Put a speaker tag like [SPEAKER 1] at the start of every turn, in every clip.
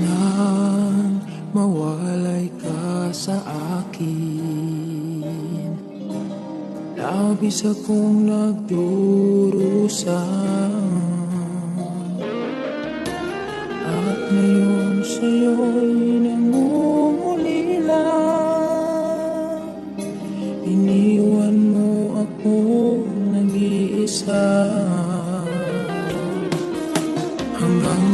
[SPEAKER 1] Nang mawalay ka sa akin. Labis akong nagdurusa At ngayon sa'yo'y nangungulila Iniwan mo ako nag-iisa. Hanggang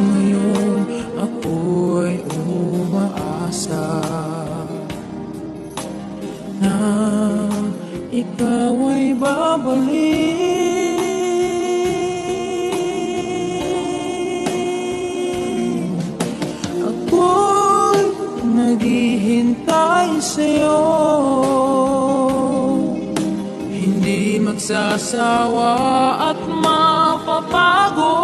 [SPEAKER 1] Na ikaw ay babalik. Ako'y naghihintay sa'yo. Hindi magsasawa at mapapagod.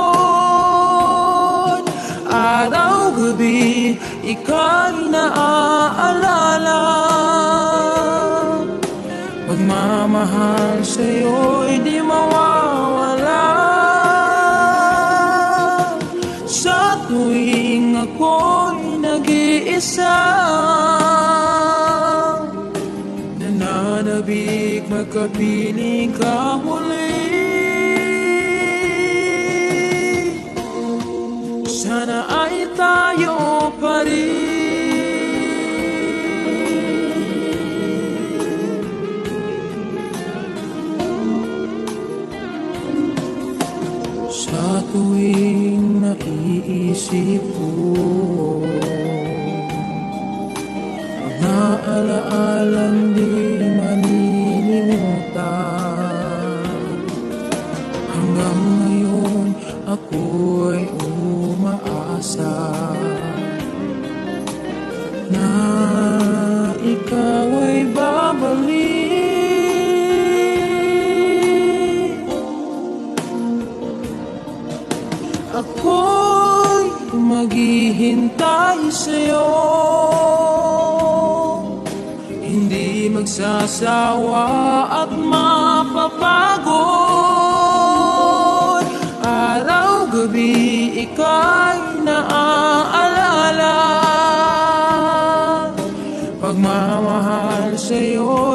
[SPEAKER 1] Araw-gabi ika'y naaalala tuwing ako'y nag-iisa Nananabik magkapiling ka muli naiisip ko Mga alaalang di malilimutan. Hanggang ngayon ako'y umaasa Na ikaw ay babalik. Ako'y maghihintay sa'yo. Hindi magsasawa at mapapagod. Araw-gabi ika'y naaalala. Pagmamahal sa'yo'y